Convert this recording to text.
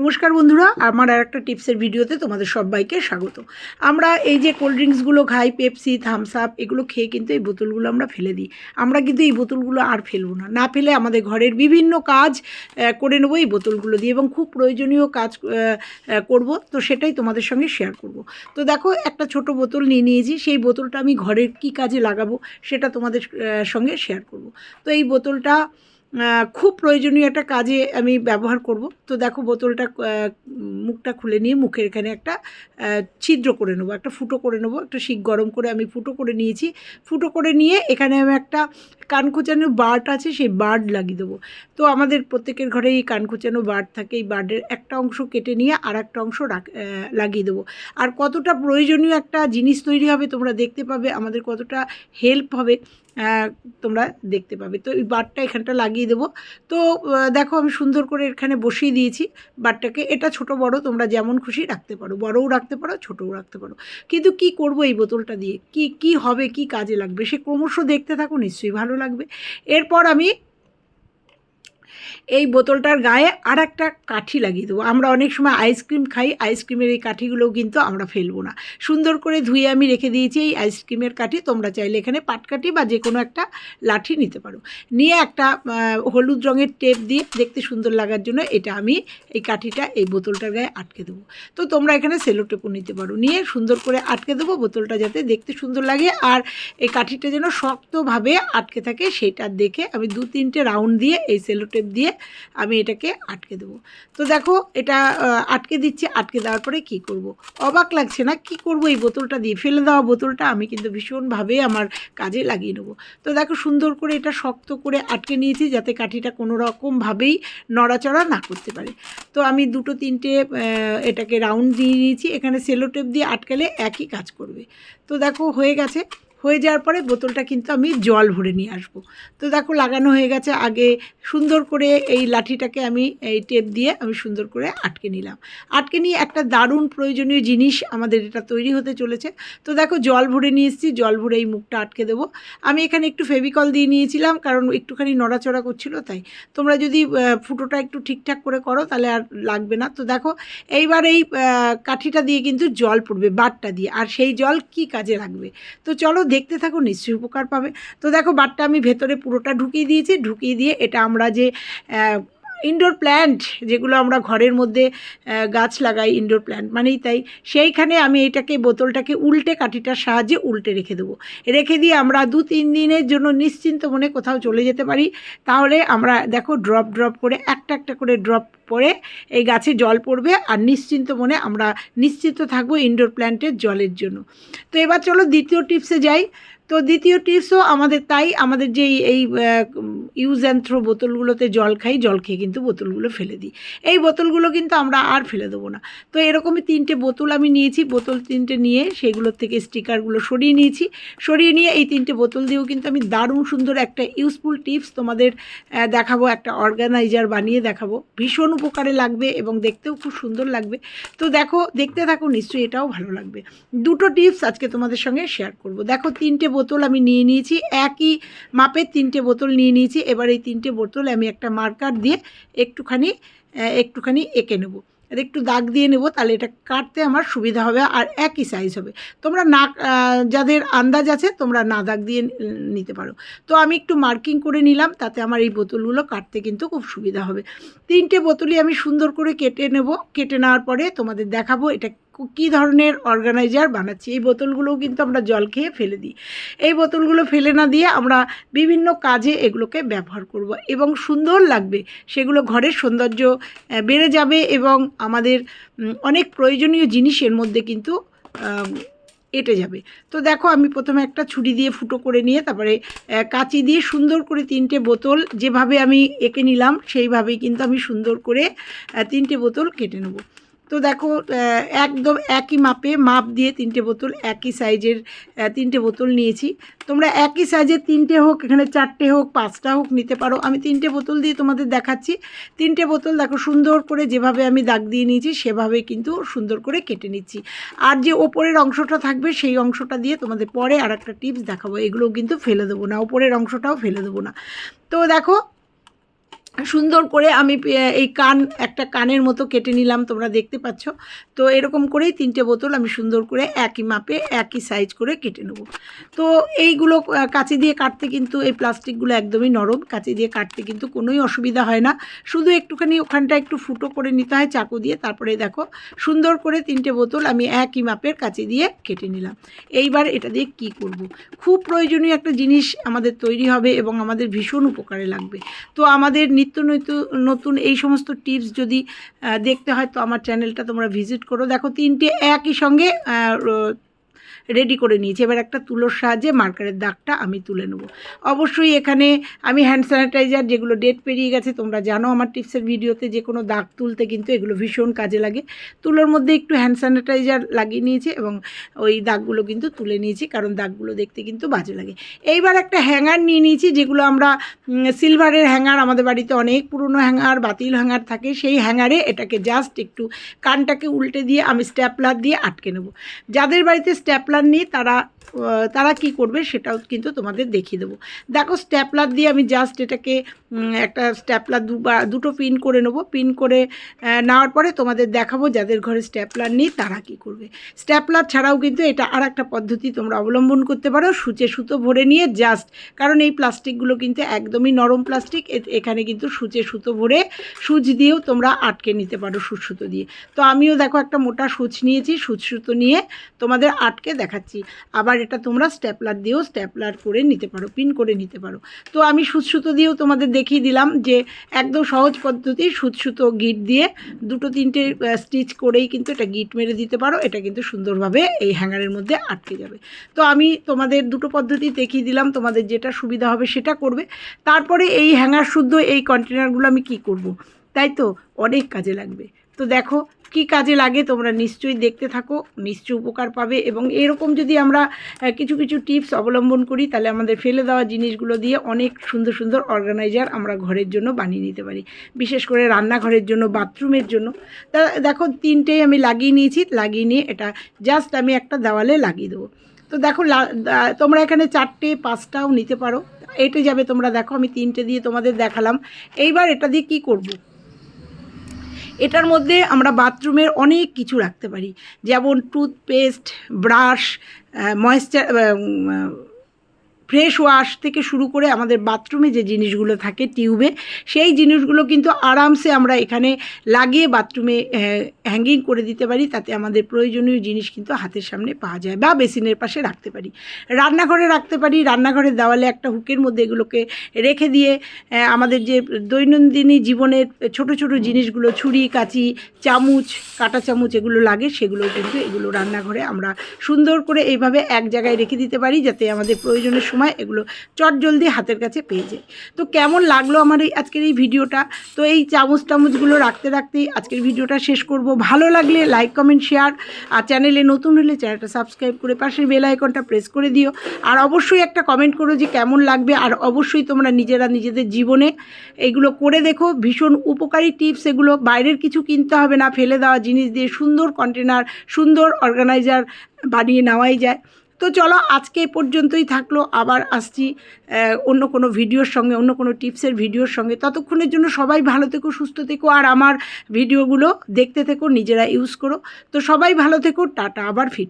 নমস্কার বন্ধুরা, আমার আর একটা টিপসের ভিডিওতে তোমাদের সবাইকে স্বাগত। আমরা এই যে কোল্ড ড্রিঙ্কসগুলো খাই পেপসি থামস আপ এগুলো খেয়ে কিন্তু এই বোতলগুলো আমরা ফেলে দিই। আমরা কিন্তু এই বোতলগুলো আর ফেলব না। না ফেলে আমাদের ঘরের বিভিন্ন কাজ করে নেব এই বোতলগুলো দিয়ে এবং খুব প্রয়োজনীয় কাজ করব। তো সেটাই তোমাদের সঙ্গে শেয়ার করব। তো দেখো, একটা ছোট বোতল নিয়ে নিয়েছি। সেই বোতলটা আমি ঘরের কি কাজে লাগাবো সেটা তোমাদের সঙ্গে শেয়ার করব। তো এই বোতলটা খুব প্রয়োজনীয় একটা কাজে আমি ব্যবহার করব। তো দেখো বোতলটা মুখটা খুলে নিয়ে মুখের এখানে একটা ছিদ্র করে নেব, একটা ফুটো করে নেব, একটা শিক গরম করে আমি ফুটো করে নিয়েছি। ফুটো করে নিয়ে এখানে আমি একটা কান কুচানো বার্ড আছে, সেই বার্ড লাগিয়ে দেবো। তো আমাদের প্রত্যেকের ঘরে এই কান কুচানো বার্ড থাকে, এই বার্ডের একটা অংশ কেটে নিয়ে আর একটা অংশ লাগিয়ে দেবো। আর কতটা প্রয়োজনীয় একটা জিনিস তৈরি হবে তোমরা দেখতে পাবে, আমাদের কতটা হেল্প হবে। তোমরা দেখতে পাবে। তো এই বারটা এখানটা লাগিয়ে দেবো। তো দেখো আমি সুন্দর করে এখানে বসিয়ে দিয়েছি বারটাকে। এটা ছোট, বড়, তোমরা যেমন খুশি রাখতে পারো। বড়ও রাখতে পারো, ছোটও রাখতে পারো। কিন্তু কি করব এই বোতলটা দিয়ে? কি কি হবে, কি কাজে লাগবে? সে ক্রমশ দেখতে থাকো, নিশ্চয়ই ভালো লাগবে। এরপর আমি এই বোতলটার গায়ে আর একটা কাঠি লাগিয়ে দেবো। আমরা অনেক সময় আইসক্রিম খাই, আইসক্রিমের এই কাঠিগুলোও কিন্তু আমরা ফেলব না। সুন্দর করে ধুয়ে আমি রেখে দিয়েছি এই আইসক্রিমের কাঠি। তোমরা চাইলে এখানে পাটকাঠি বা যে কোনো একটা লাঠি নিতে পারো। নিয়ে একটা হলুদ রঙের টেপ দিয়ে দেখতে সুন্দর লাগার জন্য এটা আমি এই কাঠিটা এই বোতলটার গায়ে আটকে দেবো। তো তোমরা এখানে সেলো টেপও নিতে পারো। নিয়ে সুন্দর করে আটকে দেবো বোতলটা যাতে দেখতে সুন্দর লাগে আর এই কাঠিটা যেন শক্তভাবে আটকে থাকে সেটা দেখে আমি দু তিনটে রাউন্ড দিয়ে এই সেলো টেপ দিয়ে আমি এটাকে আটকে দেবো। তো দেখো এটা আটকে দিচ্ছে, আটকে দেওয়ার পরে কি করব। অবাক লাগছে না? কি করব? এই বোতলটা দিয়ে ফেলে দেওয়া বোতলটা আমি কিন্তু ভীষণভাবে আমার কাজে লাগিয়ে নেব। তো দেখো সুন্দর করে এটা শক্ত করে আটকে নিয়েছি যাতে কাঠিটা কোনো রকমভাবেই নড়াচড়া না করতে পারে। তো আমি দুটো, তিনটে এটাকে রাউন্ড দিয়ে নিয়েছি। এখানে সেলো টেপ দিয়ে আটকালে একই কাজ করবে। তো দেখো হয়ে গেছে। হয়ে যাওয়ার পরে বোতলটা কিন্তু আমি জল ভরে নিয়ে আসব। তো দেখো লাগানো হয়ে গেছে, আগে সুন্দর করে এই লাঠিটাকে আমি এই টেপ দিয়ে আমি সুন্দর করে আটকে নিলাম। আটকে নিয়ে একটা দারুণ প্রয়োজনীয় জিনিস আমাদের এটা তৈরি হতে চলেছে। তো দেখো জল ভরে নিয়ে এসেছি, জল ভরে এই মুখটা আটকে দেবো। আমি এখানে একটু ফেভিকল দিয়ে নিয়েছিলাম, কারণ একটুখানি নড়াচড়া করছিল, তাই। তোমরা যদি ফুটোটা একটু ঠিকঠাক করে করো, তাহলে আর লাগবে না। তো দেখো এইবার এই কাঠিটা দিয়ে কিন্তু জল পড়বে, বাটটা দিয়ে। আর সেই জল কি কাজে লাগবে? তো চলো দেখতে থাকো, নিশ্চয়ই উপকার পাবে। তো দেখো বাটটা আমি ভেতরে পুরোটা ঢুকিয়ে দিয়েছি। ঢুকিয়ে দিয়ে এটা আমরা যে ইনডোর প্ল্যান্ট যেগুলো আমরা ঘরের মধ্যে গাছ লাগাই ইনডোর প্ল্যান্ট মানেই তাই। সেইখানে আমি এটাকে, বোতলটাকে উল্টে কাঠিটার সাহায্যে উল্টে রেখে দেবো। রেখে দিয়ে আমরা দু তিন দিনের জন্য নিশ্চিন্ত মনে কোথাও চলে যেতে পারি। তাহলে আমরা, দেখো ড্রপ ড্রপ করে একটা একটা করে ড্রপ পরে এই গাছে জল পড়বে আর নিশ্চিন্ত মনে আমরা নিশ্চিন্ত থাকব ইনডোর প্ল্যান্টের জলের জন্য। তো এবার চলো দ্বিতীয় টিপসে যাই। তো দ্বিতীয় টিপসও আমাদের তাই, আমাদের যে এই- ইউজ অ্যান্ড থ্রো বোতলগুলোতে জল খাই, জল খেয়ে কিন্তু বোতলগুলো ফেলে দিই। এই বোতলগুলো কিন্তু আমরা আর ফেলে দেবো না। তো এরকমই তিনটে বোতল আমি নিয়েছি, বোতল তিনটে নিয়ে সেগুলোর থেকে স্টিকারগুলো সরিয়ে নিয়েছি। সরিয়ে নিয়ে এই তিনটে বোতল দিয়েও কিন্তু আমি দারুণ সুন্দর একটা ইউজফুল টিপস তোমাদের দেখাবো, একটা অর্গানাইজার বানিয়ে দেখাবো। ভীষণ উপকারে লাগবে এবং দেখতেও খুব সুন্দর লাগবে। তো দেখো, দেখতে থাকো, নিশ্চয়ই এটাও ভালো লাগবে। দুটো টিপস আজকে তোমাদের সঙ্গে শেয়ার করব। দেখো, তিনটে বোতল আমি নিয়ে নিয়েছি, একই মাপের তিনটে বোতল নিয়ে নিয়েছি, এবার এই তিনটে বোতল আমি একটা মার্কার দিয়ে একটুখানি একটুখানি এঁকে নেব। আর একটু দাগ দিয়ে নেব, তাহলে এটা কাটতে আমার সুবিধা হবে আর একই সাইজ হবে। তোমরা না যাদের আন্দাজ আছে তোমরা না দাগ দিয়ে নিতে পারো। তো আমি একটু মার্কিং করে নিলাম, তাতে আমার এই বোতলগুলো কাটতে কিন্তু খুব সুবিধা হবে। তিনটে বোতলই আমি সুন্দর করে কেটে নেব, কেটে নেওয়ার পরে তোমাদের দেখাবো এটা কী ধরনের অর্গানাইজার বানাচ্ছি? এই বোতলগুলোও কিন্তু আমরা জল খেয়ে ফেলে দিই। এই বোতলগুলো ফেলে না দিয়ে আমরা বিভিন্ন কাজে এগুলোকে ব্যবহার করব এবং সুন্দর লাগবে। সেগুলো ঘরের সৌন্দর্য বেড়ে যাবে এবং আমাদের অনেক প্রয়োজনীয় জিনিসের মধ্যে কিন্তু এঁটে যাবে। তো দেখো, আমি প্রথমে একটা ছুরি দিয়ে ফুটো করে নিয়ে তারপরে কাঁচি দিয়ে সুন্দর করে তিনটে বোতল যেভাবে আমি এঁকে নিলাম, সেইভাবেই কিন্তু আমি সুন্দর করে তিনটে বোতল কেটে নেব। তো দেখো একদম একই মাপে মাপ দিয়ে তিনটে বোতল, একই সাইজের তিনটে বোতল নিয়েছি। তোমরা একই সাইজের তিনটে হোক, এখানে চারটে হোক, পাঁচটা হোক নিতে পারো। আমি তিনটে বোতল দিয়ে তোমাদের দেখাচ্ছি। তিনটে বোতল দেখো, সুন্দর করে যেভাবে আমি দাগ দিয়ে নিয়েছি, সেভাবে কিন্তু সুন্দর করে কেটে নিচ্ছি। আর যে ওপরের অংশটা থাকবে, সেই অংশটা দিয়ে তোমাদের পরে আর একটা টিপস দেখাবো। এগুলোও কিন্তু ফেলে দেবো না, ওপরের অংশটাও ফেলে দেবো না। তো দেখো সুন্দর করে আমি এই কান, একটা কানের মতো কেটে নিলাম, তোমরা দেখতে পাচ্ছ। তো এরকম করেই তিনটে বোতল আমি সুন্দর করে একই মাপে, একই সাইজ করে কেটে নেব। তো এইগুলো কাঁচি দিয়ে কাটতে কিন্তু এই প্লাস্টিকগুলো একদমই নরম। কাঁচি দিয়ে কাটতে কিন্তু কোনোই অসুবিধা হয় না। শুধু একটুখানি ওখানটা একটু ফুটো করে নিতে হয়, চাকু দিয়ে। তারপরে দেখো, সুন্দর করে তিনটে বোতল আমি একই মাপের কাঁচি দিয়ে কেটে নিলাম। এইবার এটা দিয়ে কি করব। খুব প্রয়োজনীয় একটা জিনিস আমাদের তৈরি হবে এবং আমাদের ভীষণ উপকারে লাগবে। তো আমাদের নিত্য নৈত, নতুন এই সমস্ত টিপস যদি দেখতে হয়, তো আমার চ্যানেলটা তোমরা ভিজিট করো। দেখো, তিনটে একই সঙ্গে রেডি করে নিয়েছি। এবার একটা তুলোর সাহায্যে মার্কারের দাগটা আমি তুলে নেব। অবশ্যই এখানে আমি হ্যান্ড স্যানিটাইজার যেগুলো ডেট পেরিয়ে গেছে, তোমরা জানো আমার টিপসের ভিডিওতে যে কোনো দাগ তুলতে কিন্তু এগুলো ভীষণ কাজে লাগে। তুলোর মধ্যে একটু হ্যান্ড স্যানিটাইজার লাগিয়ে নিয়েছি এবং ওই দাগগুলো কিন্তু তুলে নিয়েছি, কারণ দাগগুলো দেখতে কিন্তু বাজে লাগে। এইবার একটা হ্যাঙ্গার নিয়ে নিয়েছি, যেগুলো আমরা সিলভারের হ্যাঙ্গার আমাদের বাড়িতে অনেক পুরনো হ্যাঙ্গার বাতিল হ্যাঙ্গার থাকে, সেই হ্যাঙ্গারে এটাকে জাস্ট একটু কানটাকে উল্টে দিয়ে আমি স্ট্যাপলার দিয়ে আটকে নেব। যাদের বাড়িতে স্ট্যাপলার নেই তারা তারা কি করবে সেটাও কিন্তু তোমাদের দেখিয়ে দেবো। দেখো স্ট্যাপলার দিয়ে আমি জাস্ট এটাকে একটা স্ট্যাপলার দুবার দুটো পিন করে নেব। পিন করে নেওয়ার পরে তোমাদের দেখাবো যাদের ঘরে স্ট্যাপলার নেই তারা কি করবে। স্ট্যাপলার ছাড়াও কিন্তু এটা আর একটা পদ্ধতি তোমরা অবলম্বন করতে পারো, সূচে সুতো ভরে নিয়ে জাস্ট কারণ এই প্লাস্টিকগুলো কিন্তু একদমই নরম প্লাস্টিক এখানে কিন্তু সূচে সুতো ভরে সুচ দিয়েও তোমরা আটকে নিতে পারো সুচ সুতো দিয়ে। তো আমিও দেখো একটা মোটা সুচ নিয়েছি, সুচ সুতো নিয়ে তোমাদের আটকে দেখাচ্ছি। আবার এটা তোমরা স্ট্যাপলার দিয়েও স্ট্যাপলার করে নিতে পারো, পিন করে নিতে পারো। তো আমি সুতো দিয়েও তোমাদের দেখিয়ে দিলাম যে একদম সহজ পদ্ধতি সুতো গিট দিয়ে দুটো তিনটে স্টিচ করেই কিন্তু এটা গিট মেরে দিতে পারো। এটা কিন্তু সুন্দরভাবে এই হ্যাঙ্গারের মধ্যে আটকে যাবে। তো আমি তোমাদের দুটো পদ্ধতি দেখিয়ে দিলাম, তোমাদের যেটা সুবিধা হবে সেটা করবে। তারপরে এই হ্যাঙ্গার শুদ্ধ এই কন্টেনারগুলো আমি কি করব। তাই তো, অনেক কাজে লাগবে। তো দেখো কি কাজে লাগে তোমরা নিশ্চয়ই দেখতে থাকো, নিশ্চয়ই উপকার পাবে এবং এরকম যদি আমরা কিছু কিছু টিপস অবলম্বন করি, তাহলে আমাদের ফেলে দেওয়া জিনিসগুলো দিয়ে অনেক সুন্দর সুন্দর অর্গানাইজার আমরা ঘরের জন্য বানিয়ে নিতে পারি। বিশেষ করে রান্নাঘরের জন্য, বাথরুমের জন্য। দেখো, তিনটেই আমি লাগিয়ে নিয়েছি, লাগিয়ে নিয়ে এটা জাস্ট আমি একটা দেওয়ালে লাগিয়ে দেবো। তো দেখো তোমরা এখানে চারটে, পাঁচটাও নিতে পারো। এটা যাবে তোমরা, দেখো আমি তিনটে দিয়ে তোমাদের দেখালাম। এইবার এটা দিয়ে কি করব। এটার মধ্যে আমরা বাথরুমের অনেক কিছু রাখতে পারি। যেমন toothpaste brush moisture fresh wash থেকে শুরু করে আমাদের বাথরুমে যে জিনিসগুলো থাকে টিউবে সেই জিনিসগুলো কিন্তু আরামসে আমরা এখানে লাগিয়ে বাথরুমে হ্যাঙ্গিং করে দিতে পারি। তাতে আমাদের প্রয়োজনীয় জিনিস কিন্তু হাতের সামনে পাওয়া যায় বা বেসিনের পাশে রাখতে পারি। রান্নাঘরে রাখতে পারি। রান্নাঘরের দেওয়ালে একটা হুকের মধ্যে এগুলোকে রেখে দিয়ে আমাদের যে দৈনন্দিনী জীবনের ছোট ছোট জিনিসগুলো, ছুরি, কাঁচি, চামচ, কাঁটা চামচ এগুলো লাগে, সেগুলো কিন্তু এগুলো রান্নাঘরে আমরা সুন্দর করে এইভাবে এক জায়গায় রেখে দিতে পারি, যাতে আমাদের প্রয়োজনের সময় এগুলো চট জলদি হাতের কাছে পেয়ে যায় তো কেমন লাগল আমার এই আজকের এই ভিডিওটা? তো এই চামচ টামচগুলো রাখতে রাখতেই আজকের ভিডিওটা শেষ করব। ভালো লাগলে লাইক কমেন্ট শেয়ার আর চ্যানেলে নতুন হলে চ্যানেলটা সাবস্ক্রাইব করে পাশের বেল আইকনটা প্রেস করে দিও। আর অবশ্যই একটা কমেন্ট করো যে কেমন লাগবে আর অবশ্যই তোমরা নিজেরা নিজেদের জীবনে এগুলো করে দেখো। ভীষণ উপকারী টিপস এগুলো। বাইরের কিছু কিনতে হবে না, ফেলে দেওয়া জিনিস দিয়ে সুন্দর কন্টেনার সুন্দর অর্গানাইজার বানিয়ে নেওয়াই যায়। তো চলো আজকে এ পর্যন্তই থাকল। আবার আসছি অন্য কোনো ভিডিওর সঙ্গে, অন্য কোনো টিপসের ভিডিওর সঙ্গে। ততক্ষণের জন্য সবাই ভালো থেকো, সুস্থ থেকো, আর আমার ভিডিওগুলো দেখতে থেকো, নিজেরা ইউজ করো। তো সবাই ভালো থেকো, টাটা, আবার ফিট